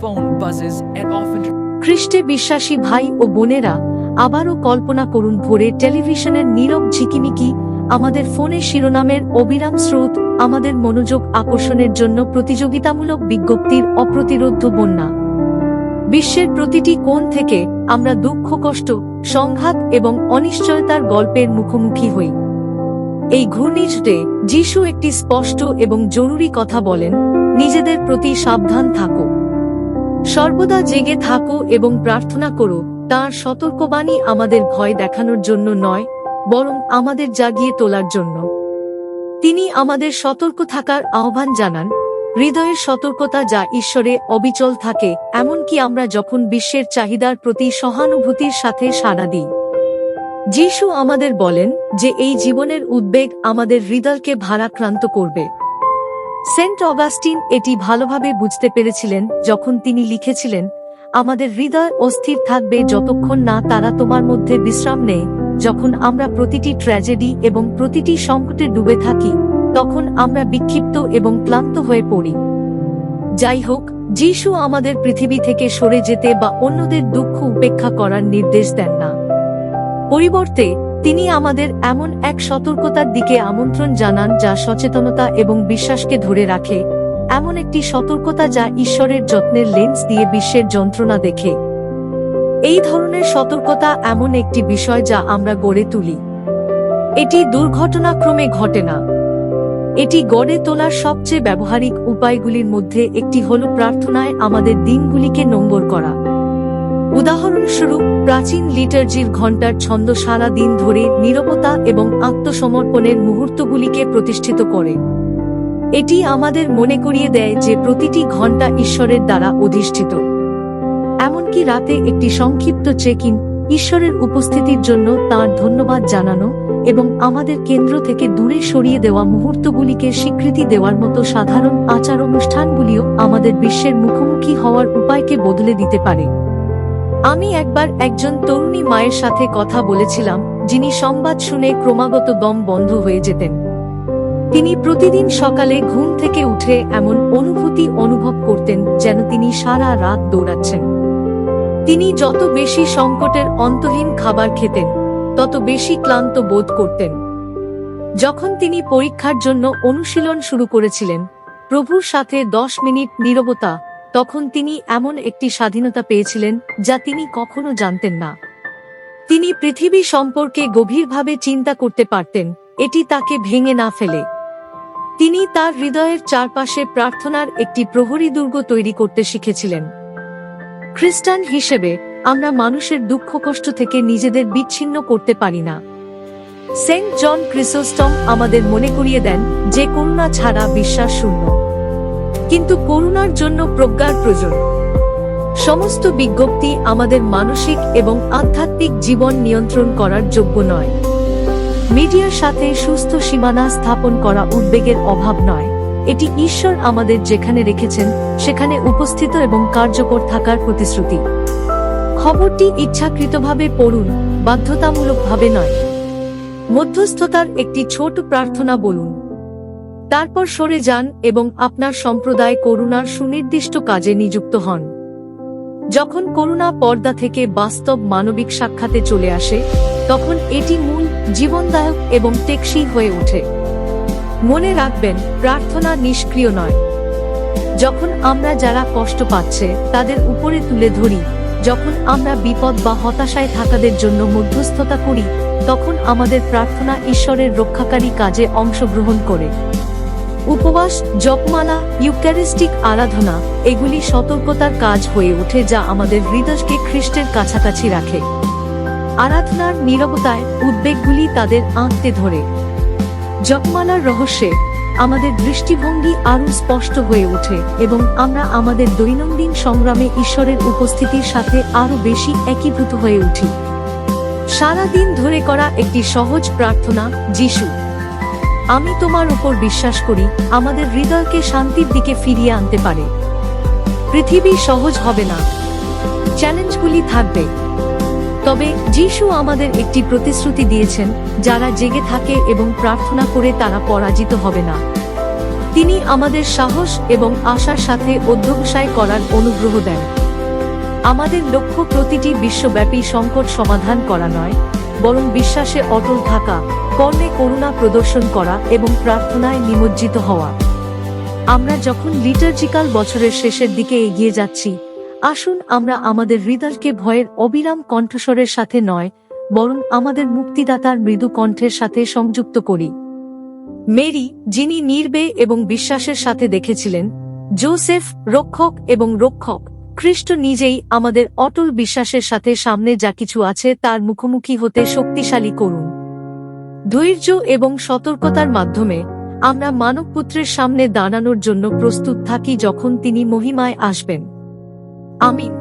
phone buzzes and often খ্রিস্টে বিশ্বাসী ভাই ও বোনেরা, আবারও কল্পনা করুন ভোরে টেলিভিশনের নীরব ঝিকিমিকি, আমাদের ফোনে শিরোনামের অবিরাম স্রোত, আমাদের মনোযোগ আকর্ষণের জন্য প্রতিযোগিতামূলক বিজ্ঞপ্তির অপ্রতিরোধ্য বন্যা। বিশ্বের প্রতিটি কোণ থেকে আমরা দুঃখ, কষ্ট, সংঘাত এবং অনিশ্চয়তার গল্পের মুখোমুখি হই। এই ঘূর্ণিঝড়ে যিশু একটি স্পষ্ট এবং জরুরি কথা বলেন, নিজেদের প্রতি সাবধান থাকো। সর্বদা জেগে থাকো এবং প্রার্থনা করো, তার সতর্কবাণী আমাদের ভয় দেখানোর জন্য নয়, বরং আমাদের জাগিয়ে তোলার জন্য। তিনি আমাদের সতর্ক থাকার আহ্বান জানান, হৃদয়ের সতর্কতা যা ঈশ্বরে অবিচল থাকে, এমনকি আমরা যখন বিশ্বের চাহিদার প্রতি সহানুভূতির সাথে সাড়া দিই। যিশু আমাদের বলেন যে এই জীবনের উদ্বেগ আমাদের হৃদয়কে ভারাক্রান্ত করবে। সেন্ট অগাস্টিন এটি ভালোভাবে বুঝতে পেরেছিলেন যখন তিনি লিখেছিলেন, আমাদের হৃদয় অস্থির থাকবে যতক্ষণ না তারা তোমার মধ্যে বিশ্রাম নেয়। যখন আমরা প্রতিটি ট্র্যাজেডি এবং প্রতিটি সংকটে ডুবে থাকি, তখন আমরা বিক্ষিপ্ত এবং ক্লান্ত হয়ে পড়ি। যাই হোক, যিশু আমাদের পৃথিবী থেকে সরে যেতে বা অন্যদের দুঃখ উপেক্ষা করার নির্দেশ দেন না। পরিবর্তে, তিনি আমাদের এমন এক সতর্কতার দিকে আমন্ত্রণ জানান যা সচেতনতা এবং বিশ্বাসকে ধরে রাখে। এমন একটি সতর্কতা যা ঈশ্বরের যত্নের লেন্স দিয়ে বিশ্বের যন্ত্রণা দেখে। এই ধরনের সতর্কতা এমন একটি বিষয় যা আমরা গড়ে তুলি। এটি দুর্ঘটনাক্রমে ঘটে না। এটি গড়ে তোলার সবচেয়ে ব্যবহারিক উপায়গুলির মধ্যে একটি হল প্রার্থনায় আমাদের দিনগুলিকে নম্বর করা। উদাহরণস্বরূপ, প্রাচীন লিটার্জির ঘণ্টার ছন্দ সারা দিন ধরে নীরবতা এবং আত্মসমর্পণের মুহূর্তগুলিকে প্রতিষ্ঠিত করে। এটি আমাদের মনে করিয়ে দেয় যে প্রতিটি ঘণ্টা ঈশ্বরের দ্বারা অধিষ্ঠিত। এমনকি রাতে একটি সংক্ষিপ্ত চেক ইন ঈশ্বরের উপস্থিতির জন্য তার ধন্যবাদ জানানো এবং আমাদের কেন্দ্র থেকে দূরে সরিয়ে দেওয়া মুহূর্তগুলিকে স্বীকৃতি দেওয়ার মতো সাধারণ আচার অনুষ্ঠানগুলিও আমাদের বিশ্বের মুখোমুখি হওয়ার উপায়কে বদলে দিতে পারে। আমি একবার একজন তরুণী মায়ের সাথে কথা বলেছিলাম, যিনি সংবাদ শুনে ক্রমাগত দম বন্ধ হয়ে যেতেন। তিনি প্রতিদিন সকালে ঘুম থেকে উঠে এমন অনুভূতি অনুভব করতেন যেন তিনি সারা রাত দৌড়াচ্ছেন। তিনি যত বেশি সংকটের অন্তহীন খাবার খেতেন, তত বেশি ক্লান্ত বোধ করতেন। যখন তিনি পরীক্ষার জন্য অনুশীলন শুরু করেছিলেন, প্রভুর সাথে দশ মিনিট নীরবতা তখন তিনি এমন একটি স্বাধীনতা পেয়েছিলেন যা তিনি কখনো জানতেন না। তিনি পৃথিবী সম্পর্কে গভীরভাবে চিন্তা করতে পারতেন, এটি তাকে ভেঙে না ফেলে। তিনি তার হৃদয়ের চারপাশে প্রার্থনার একটি প্রহরী দুর্গ তৈরি করতে শিখেছিলেন। খ্রিস্টান হিসেবে, আমরা মানুষের দুঃখ কষ্ট থেকে নিজেদের বিচ্ছিন্ন করতে পারি না। সেন্ট জন ক্রিসোস্টম আমাদের মনে করিয়ে দেন যে করুণা ছাড়া বিশ্বাস শূন্য। কিন্তু করুণার জন্য প্রজ্ঞার প্রয়োজন। সমস্ত বিজ্ঞপ্তি আমাদের মানসিক এবং আধ্যাত্মিক জীবন নিয়ন্ত্রণ করার যোগ্য নয়। মিডিয়ার সাথে সুস্থ সীমানা স্থাপন করা উদ্বেগের অভাব নয়। এটি ঈশ্বর আমাদের যেখানে রেখেছেন, সেখানে উপস্থিত এবং কার্যকর থাকার প্রতিশ্রুতি। খবরটি ইচ্ছাকৃতভাবে পড়ুন, বাধ্যতামূলকভাবে নয়। মধ্যস্থতার একটি ছোট প্রার্থনা বলুন। তারপর সরে যান এবং আপনার সম্প্রদায় করুণার সুনির্দিষ্ট কাজে নিযুক্ত হন। যখন করুণা পর্দা থেকে বাস্তব মানবিক সাক্ষাতে চলে আসে, তখন এটি মূল, জীবনদায়ক এবং টেকসই হয়ে ওঠে। মনে রাখবেন, প্রার্থনা নিষ্ক্রিয় নয়। যখন আমরা যারা কষ্ট পাচ্ছে, তাদের উপরে তুলে ধরি, যখন আমরা বিপদ বা হতাশায় থাকাদের জন্য মধ্যস্থতা করি, তখন আমাদের প্রার্থনা ঈশ্বরের রক্ষাকারী কাজে অংশগ্রহণ করে। উপবাস, জপমালা, ইউক্যারিস্টিক আরাধনা, এগুলি সতর্কতার কাজ হয়ে ওঠে যা আমাদের হৃদয়কে খ্রিস্টের কাছাকাছি রাখে। আরাধনার নীরবতায় উদ্বেগগুলি তাদের আঁকতে ধরে। জপমালার রহস্যে আমাদের দৃষ্টিভঙ্গি আরও স্পষ্ট হয়ে ওঠে এবং আমরা আমাদের দৈনন্দিন সংগ্রামে ঈশ্বরের উপস্থিতির সাথে আরও বেশি একীভূত হয়ে উঠি। সারা দিন ধরে করা একটি সহজ প্রার্থনা, যিশু। আমি তোমার উপর বিশ্বাস করি, আমাদের হৃদয়কে শান্তির দিকে ফিরিয়ে আনতে পারে। পৃথিবী সহজ হবে না। চ্যালেঞ্জগুলি থাকবে। তবে যিশু আমাদের একটি প্রতিশ্রুতি দিয়েছেন, যারা জেগে থাকে এবং প্রার্থনা করে তারা পরাজিত হবে না। তিনি আমাদের সাহস এবং আশার সাথে অধ্যবসায় করার অনুগ্রহ দেন। আমাদের লক্ষ্য প্রতিটি বিশ্বব্যাপী সংকট সমাধান করা নয়। বরং বিশ্বাসে অটল থাকা কর্মে করুণা প্রদর্শন করা এবং প্রার্থনায় নিমজ্জিত হওয়া। আমরা যখন লিটার্জিক্যাল বছরের শেষের দিকে এগিয়ে যাচ্ছি, আসুন আমরা আমাদের হৃদয়কে ভয়ের অবিরাম কণ্ঠস্বরের সাথে নয়, বরং আমাদের মুক্তিদাতার মৃদু কণ্ঠের সাথে সংযুক্ত করি। মেরি, যিনি নির্বে এবং বিশ্বাসের সাথে দেখেছিলেন, জোসেফ, রক্ষক এবং রক্ষক খ্রিস্ট নিজেই আমাদের অটল বিশ্বাসের সাথে সামনে যা কিছু আছে তার মুখোমুখি হতে শক্তিশালী করুন। ধৈর্য এবং সতর্কতার মাধ্যমে আমরা মানবপুত্রের সামনে দাঁড়ানোর জন্য প্রস্তুত থাকি যখন তিনি মহিমায় আসবেন। আমিন।